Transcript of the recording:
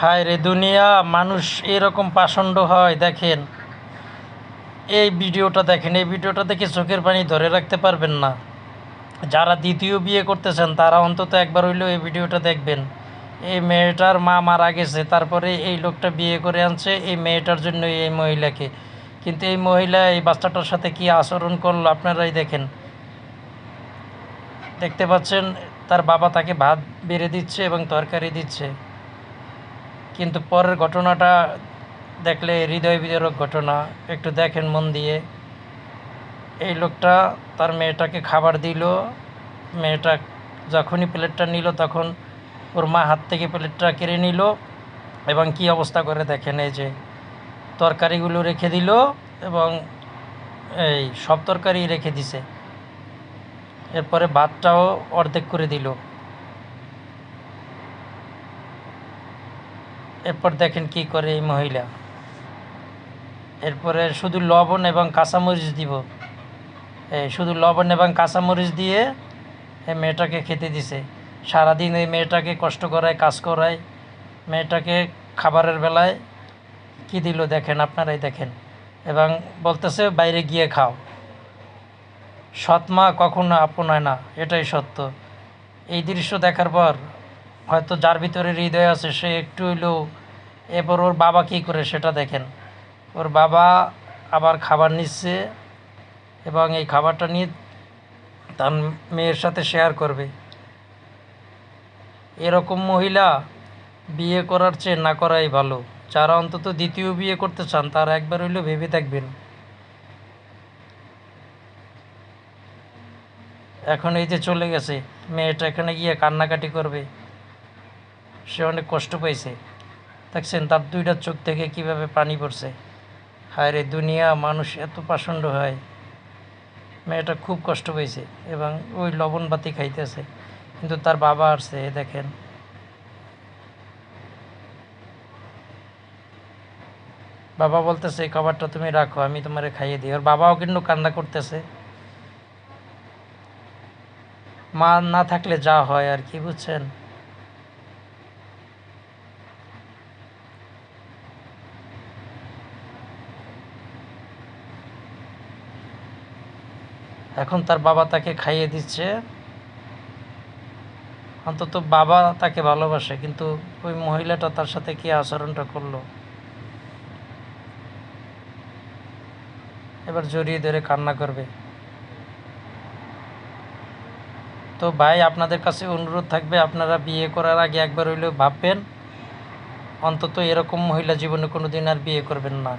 হায় রে দুনিয়া, মানুষ এরকম পাষণ্ড হয়, দেখেন। এই ভিডিওটা দেখেন, এই ভিডিওটা দেখে চোখের পানি ধরে রাখতে পারবেন না। যারা দ্বিতীয় বিয়ে করতেছেন, তারা অন্তত একবার হইলেও এই ভিডিওটা দেখবেন। এই মেয়েটার মা মারা গেছে, তারপরে এই লোকটা বিয়ে করে আনছে, এই মেয়েটার জন্য এই মহিলাকে। কিন্তু এই মহিলা, এই বাচ্চাটার সাথে কি আচরণ করল, আপনারাই দেখেন। দেখতে পাচ্ছেন, তার বাবা তাকে ভাত বেড়ে দিচ্ছে এবং তরকারি দিচ্ছে। কিন্তু পরের ঘটনাটা দেখলে হৃদয় বিদারক ঘটনা, একটু দেখেন মন দিয়ে। এই লোকটা তার মেয়েটাকে খাবার দিল। মেয়েটা যখনই প্লেটটা নিল তখন ওর মা হাত থেকে প্লেটটা কেড়ে নিল এবং কি অবস্থা করে দেখেন এই যে তরকারিগুলো রেখে দিল এবং এই সব তরকারি রেখে দিছে। এরপরে ভাতটাও অর্ধেক করে দিল। এরপর দেখেন কি করে এই মহিলা। এরপরে শুধু লবণ এবং কাঁচামরিচ দিব। এই শুধু লবণ এবং কাঁচামরিচ দিয়ে এই মেয়েটাকে খেতে দিছে। সারাদিন এই মেয়েটাকে কষ্ট করায়, কাজ করায়, মেয়েটাকে খাবারের বেলায় কি দিল দেখেন, আপনারাই দেখেন। এবং বলতেছে, বাইরে গিয়ে খাও। সৎ মা কখনো আপন হয় না, এটাই সত্য। এই দৃশ্য দেখার পর হয়তো যার ভিতরে হৃদয় আছে, সে একটু হইলেও এরপর ওর বাবা কী করে সেটা দেখেন। ওর বাবা আবার খাবার নিচ্ছে এবং এই খাবারটা নিয়ে তার মেয়ের সাথে শেয়ার করবে। এরকম মহিলা বিয়ে করার চেয়ে না করাই ভালো। যারা অন্তত দ্বিতীয় বিয়ে করতে চান, তারা একবার হইলেও ভেবে দেখবেন। এখন এই যে চলে গেছে, মেয়েটা এখানে গিয়ে কান্নাকাটি করবে। সে অনেক কষ্ট পাইছে। দেখছেন, তার দুইটা চোখ থেকে কীভাবে পানি পড়ছে। হায় রে দুনিয়া মানুষ এত পাষণ্ড হয়। মেয়েটা খুব কষ্ট পেয়েছে এবং ওই লবণ বাতি খাইতেছে। কিন্তু তার বাবা আসছে দেখেন। বাবা বলতেছে, এই খাবারটা তুমি রাখো, আমি তোমারে খাইয়ে দিই। ওর বাবাও কিন্তু কান্না করতেছে। মা না থাকলে যা হয় আর কি, বুঝছেন? এখন তার বাবা তাকে খাইয়ে দিচ্ছে। অন্তত বাবা তাকে ভালোবাসে, কিন্তু ওই মহিলাটা তার সাথে কি আচরণটা করল? এবার জড়িয়ে ধরে কান্না করবে। তো ভাই, আপনাদের কাছে অনুরোধ থাকবে, আপনারা বিয়ে করার আগে একবার হইলেও ভাববেন, অন্তত এরকম মহিলা জীবনে কোনো দিন আর বিয়ে করবেন না।